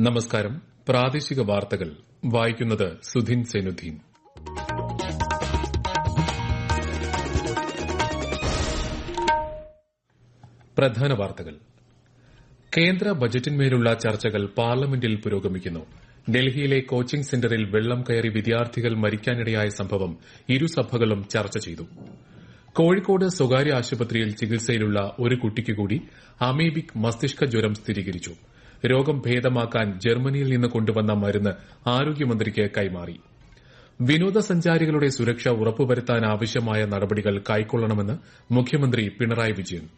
നമസ്കാരം. പ്രാദേശിക വാർത്തകൾ വായിക്കുന്നത് സുധിൻ സെനുദ്ദീൻ. പ്രധാന വാർത്തകൾ. കേന്ദ്ര ബജറ്റിന്മേലുള്ള ചർച്ചകൾ പാർലമെന്റിൽ പുരോഗമിക്കുന്നു. ഡൽഹിയിലെ കോച്ചിംഗ് സെന്ററിൽ വെള്ളം കയറി വിദ്യാർത്ഥികൾ മരിക്കാനിടയായ സംഭവം ഇരുസഭകളും ചർച്ച ചെയ്തു. കോഴിക്കോട് സ്വകാര്യ ആശുപത്രിയിൽ ചികിത്സയിലുള്ള ഒരു കുട്ടിക്ക് കൂടി അമീബിക് മസ്തിഷ്ക ജ്വരം സ്ഥിരീകരിച്ചു. രോഗം ഭേദമാക്കാൻ ജർമ്മനിയിൽ നിന്ന് കൊണ്ടുവന്ന മരുന്ന് ആരോഗ്യമന്ത്രിക്ക് കൈമാറി. വിനോദസഞ്ചാരികളുടെ സുരക്ഷ ഉറപ്പുവരുത്താൻ ആവശ്യമായ നടപടികൾ കൈക്കൊള്ളണമെന്ന് മുഖ്യമന്ത്രി പിണറായി വിജയൻ.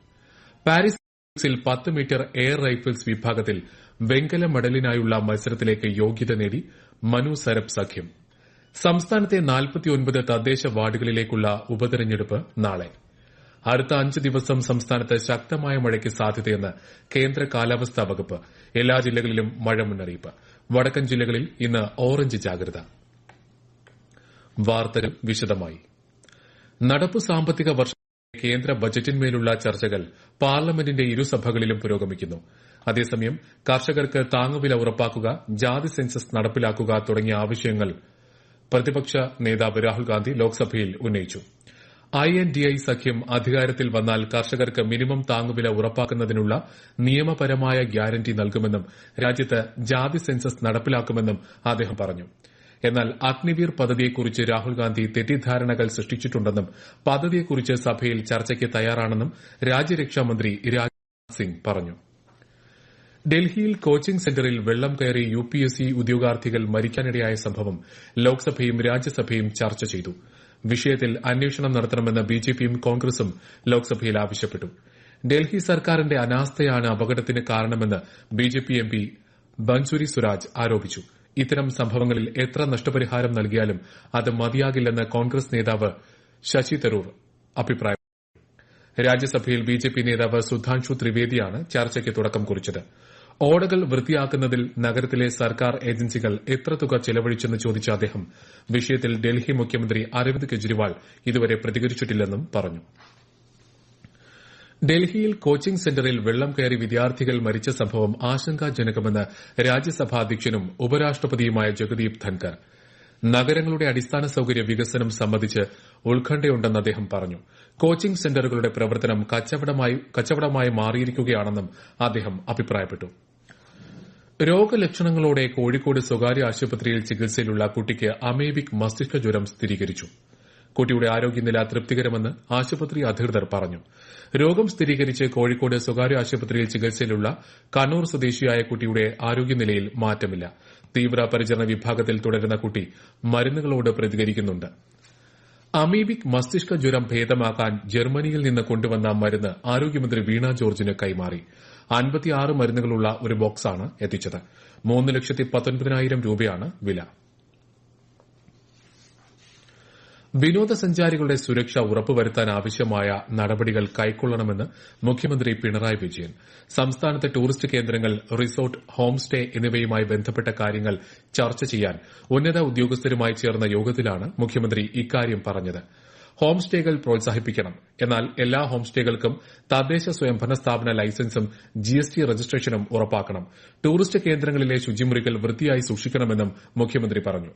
പാരീസ് പത്ത് മീറ്റർ എയർ റൈഫിൾസ് വിഭാഗത്തിൽ വെങ്കല മെഡലിനായുള്ള മത്സരത്തിലേക്ക് യോഗ്യത നേടി മനു സരബ് സഖ്യം. സംസ്ഥാനത്തെ നാൽപ്പത്തിയൊൻപത് തദ്ദേശ വാർഡുകളിലേക്കുള്ള ഉപതെരഞ്ഞെടുപ്പ് നാളെ. അടുത്ത അഞ്ച് ദിവസം സംസ്ഥാനത്ത് ശക്തമായ മഴയ്ക്ക് സാധ്യതയെന്ന് കേന്ദ്ര കാലാവസ്ഥാ വകുപ്പ് എല്ലാ ജില്ലകളിലും മഴ മുന്നറിയിപ്പ്. വടക്കൻ ജില്ലകളിൽ ഇന്ന് ഓറഞ്ച് ജാഗ്രത. വാർത്തകൾ വിശദമായി. നടപ്പു സാമ്പത്തിക വർഷം കേന്ദ്ര ബജറ്റിന്മേലുള്ള ചർച്ചകൾ പാർലമെന്റിന്റെ ഇരുസഭകളിലും പുരോഗമിക്കുന്നു. അതേസമയം കർഷകർക്ക് താങ്ങുവില ഉറപ്പാക്കുക ജാതി സെൻസസ് നടപ്പിലാക്കുക തുടങ്ങിയ ആവശ്യങ്ങൾ പ്രതിപക്ഷ നേതാവ് രാഹുൽ ഗാന്ധി ലോക്സഭയിൽ ഉന്നയിച്ചു. ഐ എൻ ഡി ഐ സഖ്യം അധികാരത്തിൽ വന്നാൽ കർഷകർക്ക് മിനിമം താങ്ങുവില ഉറപ്പാക്കുന്നതിനുള്ള നിയമപരമായ ഗ്യാരണ്ടി നൽകുമെന്നും രാജ്യത്ത് ജാതി സെൻസസ് നടപ്പിലാക്കുമെന്നും അദ്ദേഹം പറഞ്ഞു. എന്നാൽ അഗ്നിവീർ പദ്ധതിയെക്കുറിച്ച് രാഹുൽഗാന്ധി തെറ്റിദ്ധാരണകൾ സൃഷ്ടിച്ചിട്ടുണ്ടെന്നും പദ്ധതിയെക്കുറിച്ച് സഭയിൽ ചർച്ചയ്ക്ക് തയ്യാറാണെന്നും രാജ്യരക്ഷാമന്ത്രി രാജ്നാഥ് സിംഗ് പറഞ്ഞു. ഡൽഹിയിൽ കോച്ചിംഗ് സെന്ററിൽ വെള്ളം കയറി യു പി എസ് സി ഉദ്യോഗാർത്ഥികൾ മരിക്കാനിടയായ സംഭവം ലോക്സഭയും രാജ്യസഭയും ചർച്ച ചെയ്തു. വിഷയത്തിൽ അന്വേഷണം നടത്തണമെന്ന് ബിജെപിയും കോൺഗ്രസും ലോക്സഭയിൽ ആവശ്യപ്പെട്ടു. ഡൽഹി സർക്കാരിന്റെ അനാസ്ഥയാണ് അപകടത്തിന് കാരണമെന്ന് ബിജെപി എംപി ബൻസുരി സുരാജ് ആരോപിച്ചു. ഇത്തരം സംഭവങ്ങളിൽ എത്ര നഷ്ടപരിഹാരം നൽകിയാലും അത് മതിയാകില്ലെന്ന് കോൺഗ്രസ് നേതാവ് ശശി തരൂർ അഭിപ്രായപ്പെട്ടു. രാജ്യസഭയിൽ ബിജെപി നേതാവ് സുധാൻഷു ത്രിവേദിയാണ് ചർച്ചയ്ക്ക് തുടക്കം കുറിച്ചത്. ഓടകൾ വൃത്തിയാക്കുന്നതിൽ നഗരത്തിലെ സർക്കാർ ഏജൻസികൾ എത്ര തുക ചെലവഴിച്ചെന്ന് ചോദിച്ച അദ്ദേഹം വിഷയത്തിൽ ഡൽഹി മുഖ്യമന്ത്രി അരവിന്ദ് കെജ്രിവാൾ ഇതുവരെ പ്രതികരിച്ചിട്ടില്ലെന്നും പറഞ്ഞു. ഡൽഹിയിൽ കോച്ചിംഗ് സെന്ററിൽ വെള്ളം കയറി വിദ്യാർത്ഥികൾ മരിച്ച സംഭവം ആശങ്കാജനകമെന്ന് രാജ്യസഭാ അധ്യക്ഷനും ഉപരാഷ്ട്രപതിയുമായ ജഗദീപ് ധൻകർ നഗരങ്ങളുടെ അടിസ്ഥാന സൌകര്യ വികസനം സംബന്ധിച്ച് ഉത്കണ്ഠയുണ്ടെന്ന് അദ്ദേഹം പറഞ്ഞു. കോച്ചിംഗ് സെന്ററുകളുടെ പ്രവർത്തനം കച്ചവടമായി മാറിയിരിക്കുകയാണെന്നും അദ്ദേഹം അഭിപ്രായപ്പെട്ടു. രോഗലക്ഷണങ്ങളോടെ കോഴിക്കോട് സ്വകാര്യ ആശുപത്രിയിൽ ചികിത്സയിലുള്ള കുട്ടിക്ക് അമേബിക് മസ്തിഷ്ക ജ്വരം സ്ഥിരീകരിച്ചു. കുട്ടിയുടെ ആരോഗ്യനില തൃപ്തികരമെന്ന് ആശുപത്രി അധികൃതർ പറഞ്ഞു. രോഗം സ്ഥിരീകരിച്ച് കോഴിക്കോട് സ്വകാര്യ ആശുപത്രിയിൽ ചികിത്സയിലുള്ള കണ്ണൂർ സ്വദേശിയായ കുട്ടിയുടെ ആരോഗ്യനിലയിൽ മാറ്റമില്ല. തീവ്ര പരിചരണ വിഭാഗത്തിൽ തുടരുന്ന കുട്ടി മരുന്നുകളോട് പ്രതികരിക്കുന്നുണ്ട്. അമീബിക് മസ്തിഷ്ക ജ്വരം ഭേദമാക്കാൻ ജർമ്മനിയിൽ നിന്ന് കൊണ്ടുവന്ന മരുന്ന് ആരോഗ്യമന്ത്രി വീണ ജോർജിന് കൈമാറി. അൻപത്തിയാറ് മരുന്നുകളുള്ള ഒരു ബോക്സാണ് എത്തിച്ചത്. മൂന്ന് ലക്ഷത്തി പത്തൊൻപതിനായിരം രൂപയാണ് വില. വിനോദസഞ്ചാരികളുടെ സുരക്ഷ ഉറപ്പുവരുത്താൻ ആവശ്യമായ നടപടികൾ കൈക്കൊള്ളണമെന്ന് മുഖ്യമന്ത്രി പിണറായി വിജയൻ. സംസ്ഥാനത്തെ ടൂറിസ്റ്റ് കേന്ദ്രങ്ങൾ റിസോർട്ട് ഹോം സ്റ്റേ എന്നിവയുമായി ബന്ധപ്പെട്ട കാര്യങ്ങൾ ചർച്ച ചെയ്യാൻ ഉന്നത ഉദ്യോഗസ്ഥരുമായി ചേർന്ന യോഗത്തിലാണ് മുഖ്യമന്ത്രി ഇക്കാര്യം പറഞ്ഞത്. ഹോം സ്റ്റേകൾ പ്രോത്സാഹിപ്പിക്കണം. എന്നാൽ എല്ലാ ഹോം സ്റ്റേകൾക്കും തദ്ദേശ സ്വയംഭരണ സ്ഥാപന ലൈസൻസും ജിഎസ്ടി രജിസ്ട്രേഷനും ഉറപ്പാക്കണം. ടൂറിസ്റ്റ് കേന്ദ്രങ്ങളിലെ ശുചിമുറികൾ വൃത്തിയായി സൂക്ഷിക്കണമെന്നും മുഖ്യമന്ത്രി പറഞ്ഞു.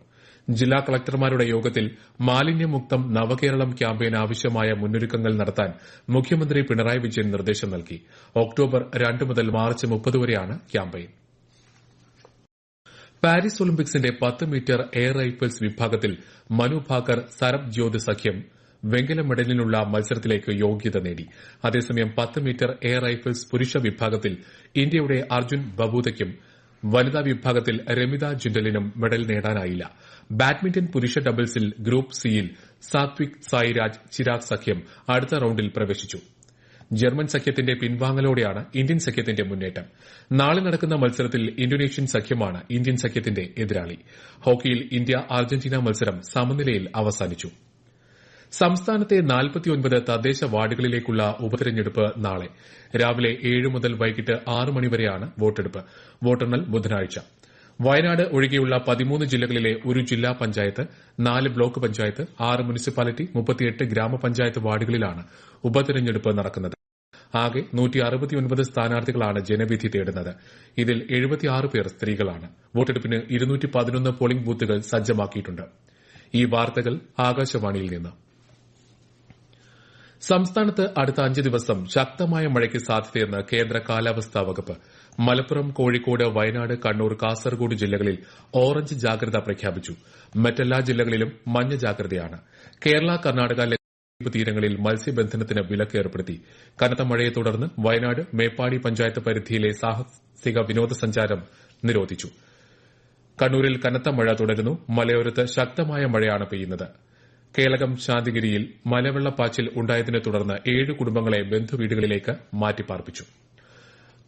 ജില്ലാ കളക്ടർമാരുടെ യോഗത്തിൽ മാലിന്യമുക്തം നവകേരളം ക്യാമ്പയിൻ ആവശ്യമായ മുന്നൊരുക്കങ്ങൾ നടത്താൻ മുഖ്യമന്ത്രി പിണറായി വിജയൻ നിർദ്ദേശം നൽകി. ഒക്ടോബർ രണ്ട് മുതൽ മാർച്ച് മുപ്പത് വരെയാണ് ക്യാമ്പയിൻ. പാരീസ് ഒളിമ്പിക്സിന്റെ പത്ത് മീറ്റർ എയർ റൈഫിൾസ് വിഭാഗത്തിൽ മനു ഭാക്കർ സരബ് ജ്യോതി സഖ്യം വെങ്കല മെഡലിനുള്ള മത്സരത്തിലേക്ക് യോഗ്യത നേടി. അതേസമയം പത്ത് മീറ്റർ എയർ റൈഫിൾസ് പുരുഷ വിഭാഗത്തിൽ ഇന്ത്യയുടെ അർജുൻ ബബൂതയ്ക്കും വനിതാ വിഭാഗത്തിൽ രമിത ജിൻഡലിനും മെഡൽ നേടാനായില്ല. ബാഡ്മിന്റൺ പുരുഷ ഡബിൾസിൽ ഗ്രൂപ്പ് സിയിൽ സാത്വിക് സായിരാജ് ചിരാഗ് സഖ്യം അടുത്ത റൌണ്ടിൽ പ്രവേശിച്ചു. ജർമ്മൻ സഖ്യത്തിന്റെ പിൻവാങ്ങലോടെയാണ് ഇന്ത്യൻ സഖ്യത്തിന്റെ മുന്നേറ്റം. നാളെ നടക്കുന്ന മത്സരത്തിൽ ഇന്തോനേഷ്യൻ സഖ്യമാണ് ഇന്ത്യൻ സഖ്യത്തിന്റെ എതിരാളി. ഹോക്കിയിൽ ഇന്ത്യ അർജന്റീന മത്സരം സമനിലയിൽ അവസാനിച്ചു. സംസ്ഥാനത്തെ നാൽപ്പത്തിയൊൻപത് തദ്ദേശ വാർഡുകളിലേക്കുള്ള ഉപതെരഞ്ഞെടുപ്പ് നാളെ. രാവിലെ ഏഴ് മുതൽ വൈകിട്ട് ആറ് മണിവരെയാണ് വോട്ടെടുപ്പ്. വോട്ടെണ്ണൽ ബുധനാഴ്ച. വയനാട് ഒഴികെയുള്ള പതിമൂന്ന് ജില്ലകളിലെ ഒരു ജില്ലാ പഞ്ചായത്ത് നാല് ബ്ലോക്ക് പഞ്ചായത്ത് ആറ് മുനിസിപ്പാലിറ്റി മുപ്പത്തിയെട്ട് ഗ്രാമപഞ്ചായത്ത് വാർഡുകളിലാണ് ഉപതെരഞ്ഞെടുപ്പ് നടക്കുന്നത്. ആകെ സ്ഥാനാർത്ഥികളാണ് ജനവിധി തേടുന്നത്. ഇതിൽ പേർ സ്ത്രീകളാണ്. വോട്ടെടുപ്പിന് പോളിംഗ് ബൂത്തുകൾ സജ്ജമാക്കിയിട്ടുണ്ട്. ഈ വാർത്തകൾ ആകാശവാണിയിൽ നിന്ന്. സംസ്ഥാനത്ത് അടുത്ത അഞ്ച് ദിവസം ശക്തമായ മഴയ്ക്ക് സാധ്യതയെന്ന് കേന്ദ്ര കാലാവസ്ഥാ വകുപ്പ്. മലപ്പുറം കോഴിക്കോട് വയനാട് കണ്ണൂർ കാസർഗോഡ് ജില്ലകളിൽ ഓറഞ്ച് ജാഗ്രത പ്രഖ്യാപിച്ചു. മറ്റെല്ലാ ജില്ലകളിലും മഞ്ഞ ജാഗ്രതയാണ്. കേരള കർണാടക ലക്ഷദ്വീപ് തീരങ്ങളിൽ മത്സ്യബന്ധനത്തിന് വിലക്ക് ഏർപ്പെടുത്തി. കനത്ത മഴയെ തുടർന്ന് വയനാട് മേപ്പാടി പഞ്ചായത്ത് പരിധിയിലെ സാഹസിക വിനോദസഞ്ചാരം നിരോധിച്ചു. കണ്ണൂരിൽ കനത്ത മഴ തുടരുന്നു. മലയോരത്ത് ശക്തമായ മഴയാണ് പെയ്യുന്നത്. കേളകം ശാന്തിഗിരിയിൽ മലവെള്ളപ്പാച്ചിൽ ഉണ്ടായതിനെ തുടർന്ന് ഏഴ് കുടുംബങ്ങളെ ബന്ധുവീടുകളിലേക്ക് മാറ്റിപ്പാർപ്പിച്ചു.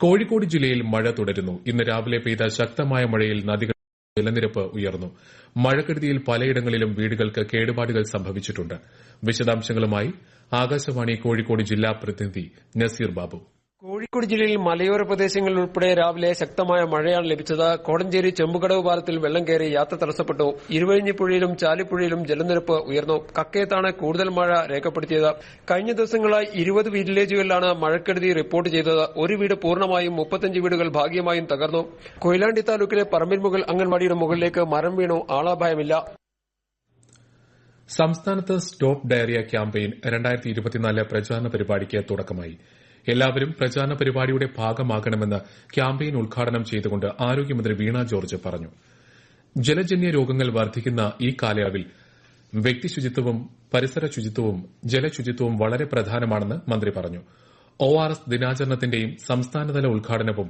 കോഴിക്കോട് ജില്ലയിൽ മഴ തുടരുന്നു. ഇന്ന് രാവിലെ പെയ്ത ശക്തമായ മഴയിൽ നദികൾ ജലനിരപ്പ് ഉയർന്നു. മഴക്കെടുതിയിൽ പലയിടങ്ങളിലും വീടുകൾക്ക് കേടുപാടുകൾ സംഭവിച്ചിട്ടുണ്ട്. വിശദാംശങ്ങളുമായി ആകാശവാണി കോഴിക്കോട് ജില്ലാ പ്രതിനിധി നസീർ ബാബു. കോഴിക്കോട് ജില്ലയിൽ മലയോര പ്രദേശങ്ങളിൽ ഉൾപ്പെടെ രാവിലെ ശക്തമായ മഴയാണ് ലഭിച്ചത്. കോടഞ്ചേരി ചെമ്പുകടവ് പാലത്തിൽ വെള്ളം കയറി യാത്ര തടസ്സപ്പെട്ടു. ഇരുവഴിഞ്ഞിപ്പുഴയിലും ചാലിപ്പുഴയിലും ജലനിരപ്പ് ഉയർന്നു. കക്കയത്താണ് കൂടുതൽ മഴ രേഖപ്പെടുത്തിയത്. കഴിഞ്ഞ ദിവസങ്ങളായി ഇരുപത് വില്ലേജുകളിലാണ് മഴക്കെടുതി റിപ്പോർട്ട് ചെയ്തത്. ഒരു വീട് പൂർണമായും മുപ്പത്തഞ്ച് വീടുകൾ ഭാഗികമായും തകർന്നു. കൊയിലാണ്ടി താലൂക്കിലെ പറമ്പിൽമുകൾ അംഗൻവാടിയുടെ മുകളിലേക്ക് മരം വീണു. ആളാഭയമില്ല സംസ്ഥാനത്ത് സ്റ്റോപ്പ് ഡയറിയ ക്യാമ്പയിൻ രണ്ടായിരത്തി ഇരുപത്തിനാല് പ്രചാരണ പരിപാടിക്ക് തുടക്കമായി. എല്ലാവരും പ്രചാരണ പരിപാടിയുടെ ഭാഗമാകണമെന്ന് ക്യാമ്പയിൻ ഉദ്ഘാടനം ചെയ്തുകൊണ്ട് ആരോഗ്യമന്ത്രി വീണ ജോർജ് പറഞ്ഞു. ജലജന്യ രോഗങ്ങൾ വർദ്ധിക്കുന്ന ഈ കാലയളവിൽ വ്യക്തിശുചിത്വവും പരിസര ശുചിത്വവും ജലശുചിത്വവും വളരെ പ്രധാനമാണെന്ന് മന്ത്രി പറഞ്ഞു. ഒ ആർ എസ് ദിനാചരണത്തിന്റെയും സംസ്ഥാനതല ഉദ്ഘാടനവും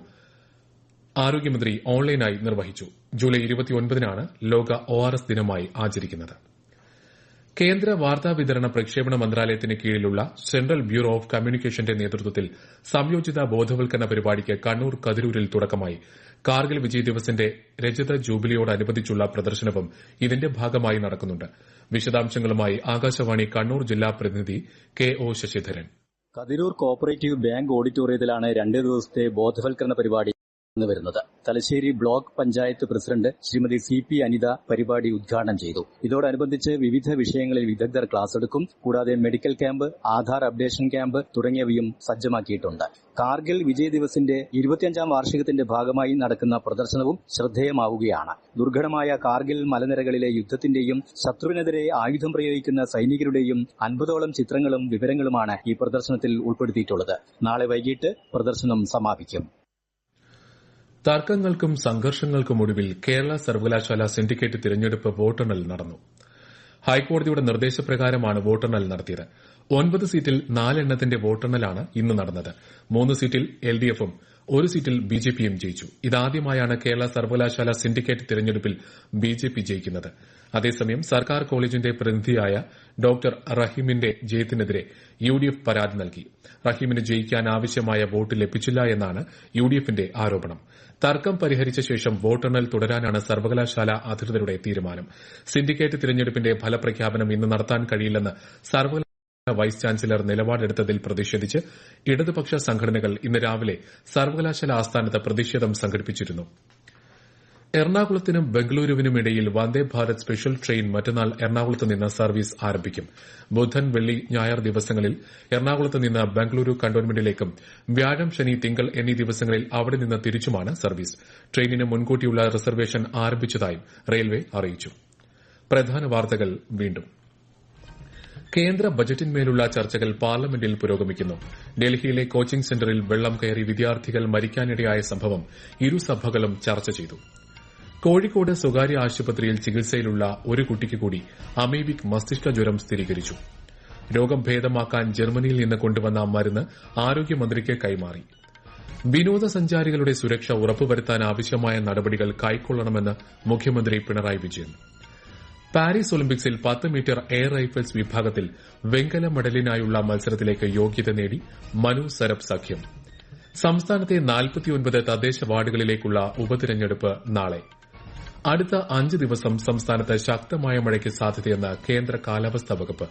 ആരോഗ്യമന്ത്രി ഓൺലൈനായി നിർവഹിച്ചു. ജൂലൈ ഇരുപത്തിയൊൻപതിനാണ് ലോക ഒ ആർ എസ് ദിനമായി ആചരിക്കുന്നത്. കേന്ദ്ര വാർത്താ വിതരണ പ്രക്ഷേപണ മന്ത്രാലയത്തിന് കീഴിലുള്ള സെൻട്രൽ ബ്യൂറോ ഓഫ് കമ്മ്യൂണിക്കേഷന്റെ നേതൃത്വത്തിൽ സംയോജിത ബോധവൽക്കരണ പരിപാടിക്ക് കണ്ണൂർ കതിരൂരിൽ തുടക്കമായി. കാർഗിൽ വിജയ് ദിവസിന്റെ രജത ജൂബിലിയോടനുബന്ധിച്ചുള്ള പ്രദർശനവും ഇതിന്റെ ഭാഗമായി നടക്കുന്നുണ്ട്. വിശദാംശങ്ങളുമായി ആകാശവാണി കണ്ണൂർ ജില്ലാ പ്രതിനിധി K O Sasidharan. Kathirur co operative bank ഓഡിറ്റോറിയത്തിലാണ് രണ്ട് ദിവസത്തെ ബോധവൽക്കരണ പരിപാടി വരുന്നത്. Thalassery block panchayat president Shrimati C P Anitha പരിപാടി ഉദ്ഘാടനം ചെയ്തു. ഇതോടനുബന്ധിച്ച് വിവിധ വിഷയങ്ങളിൽ വിദഗ്ധർ ക്ലാസ് എടുക്കും. കൂടാതെ medical camp Aadhaar updation camp തുടങ്ങിയവയും സജ്ജമാക്കിയിട്ടുണ്ട്. കാർഗിൽ വിജയ് ദിവസിന്റെ ഇരുപത്തിയഞ്ചാം വാർഷികത്തിന്റെ ഭാഗമായി നടക്കുന്ന പ്രദർശനവും ശ്രദ്ധേയമാവുകയാണ്. ദുർഘടമായ കാർഗിൽ മലനിരകളിലെ യുദ്ധത്തിന്റെയും ശത്രുവിനെതിരെ ആയുധം പ്രയോഗിക്കുന്ന സൈനികരുടെയും അൻപതോളം ചിത്രങ്ങളും വിവരങ്ങളുമാണ് ഈ പ്രദർശനത്തിൽ ഉൾപ്പെടുത്തിയിട്ടുള്ളത്. നാളെ വൈകിട്ട് പ്രദർശനം സമാപിക്കും. തർക്കങ്ങൾക്കും സംഘർഷങ്ങൾക്കും ഒടുവിൽ കേരള സർവകലാശാല സിൻഡിക്കേറ്റ് തിരഞ്ഞെടുപ്പ് വോട്ടെണ്ണൽ നടന്നു. ഹൈക്കോടതിയുടെ നിർദ്ദേശപ്രകാരമാണ് വോട്ടെണ്ണൽ നടത്തിയത്. ഒൻപത് സീറ്റിൽ നാലെണ്ണത്തിന്റെ വോട്ടെണ്ണലാണ് ഇന്ന് നടന്നത്. മൂന്ന് സീറ്റിൽ എൽഡിഎഫും ഒരു സീറ്റിൽ ബി ജെ പിയും ജയിച്ചു. ഇതാദ്യമായാണ് കേരള സർവകലാശാല സിൻഡിക്കേറ്റ് തിരഞ്ഞെടുപ്പിൽ ബിജെപി ജയിക്കുന്നത്. അതേസമയം സർക്കാർ കോളേജിന്റെ പ്രതിനിധിയായ ഡോക്ടർ റഹീമിന്റെ ജയത്തിനെതിരെ യുഡിഎഫ് പരാതി നൽകി. റഹീമിന് ജയിക്കാൻ ആവശ്യമായ വോട്ട് ലഭിച്ചില്ല എന്നാണ് യുഡിഎഫിന്റെ ആരോപണം. തർക്കം പരിഹരിച്ച ശേഷം വോട്ടെണ്ണൽ തുടരാനാണ് സർവകലാശാല അധികൃതരുടെ തീരുമാനം. സിൻഡിക്കേറ്റ് തിരഞ്ഞെടുപ്പിന്റെ ഫലപ്രഖ്യാപനം ഇന്ന് നടത്താൻ കഴിയില്ലെന്ന് സർവകലാശാല വൈസ് ചാൻസലർ നിലപാടെടുത്തതിൽ പ്രതിഷേധിച്ച് ഇടതുപക്ഷ സംഘടനകൾ ഇന്ന് രാവിലെ സർവകലാശാല ആസ്ഥാനത്ത് പ്രതിഷേധം സംഘടിപ്പിച്ചിരുന്നു. എറണാകുളത്തിനും ബംഗളൂരുവിനുമിടയിൽ വന്ദേ ഭാരത് സ്പെഷ്യൽ ട്രെയിൻ മറ്റന്നാൾ എറണാകുളത്ത് നിന്ന് സർവീസ് ആരംഭിക്കും. ബുധൻ വെള്ളി ഞായർ ദിവസങ്ങളിൽ എറണാകുളത്ത് നിന്ന് ബംഗളൂരു കന്റോൺമെന്റിലേക്കും വ്യാഴം ശനി തിങ്കൾ എന്നീ ദിവസങ്ങളിൽ അവിടെ നിന്ന് തിരിച്ചുമാണ് സർവീസ്. ട്രെയിനിന് മുൻകൂട്ടിയുള്ള റിസർവേഷൻ ആരംഭിച്ചതായും റെയിൽവേ അറിയിച്ചു. പ്രധാന വാർത്തകൾ വീണ്ടും. കേന്ദ്ര ബജറ്റിന്മേലുള്ള ചർച്ചകൾ പാർലമെന്റിൽ പുരോഗമിക്കുന്നു. ഡൽഹിയിലെ കോച്ചിംഗ് സെന്ററിൽ വെള്ളം കയറി വിദ്യാർത്ഥികൾ മരിക്കാനിടയായ സംഭവം ഇരുസഭകളും ചർച്ച ചെയ്തു. കോഴിക്കോട് സ്വകാര്യ ആശുപത്രിയിൽ ചികിത്സയിലുള്ള ഒരു കുട്ടിക്ക് കൂടി അമീബിക് മസ്തിഷ്ക ജ്വരം സ്ഥിരീകരിച്ചു. രോഗം ഭേദമാക്കാൻ ജർമ്മനിയിൽ നിന്ന് കൊണ്ടുവന്ന മരുന്ന് ആരോഗ്യമന്ത്രിക്ക് കൈമാറി. വിനോദസഞ്ചാരികളുടെ സുരക്ഷ ഉറപ്പുവരുത്താൻ ആവശ്യമായ നടപടികൾ കൈക്കൊള്ളണമെന്ന് മുഖ്യമന്ത്രി പിണറായി വിജയൻ. പാരീസ് ഒളിമ്പിക്സിൽ പത്ത് മീറ്റർ എയർ റൈഫിൾസ് വിഭാഗത്തിൽ വെങ്കല മെഡലിനായുള്ള മത്സരത്തിലേക്ക് യോഗ്യത നേടി മനു സരബ് സഖ്യം. സംസ്ഥാനത്തെ നാൽപ്പത്തിയൊൻപത് തദ്ദേശ വാർഡുകളിലേക്കുള്ള ഉപതിരഞ്ഞെടുപ്പ് നാളെ. അടുത്ത അഞ്ച് ദിവസം സംസ്ഥാനത്ത് ശക്തമായ മഴയ്ക്ക് സാധ്യതയെന്ന് കേന്ദ്ര കാലാവസ്ഥാ വകുപ്പ്.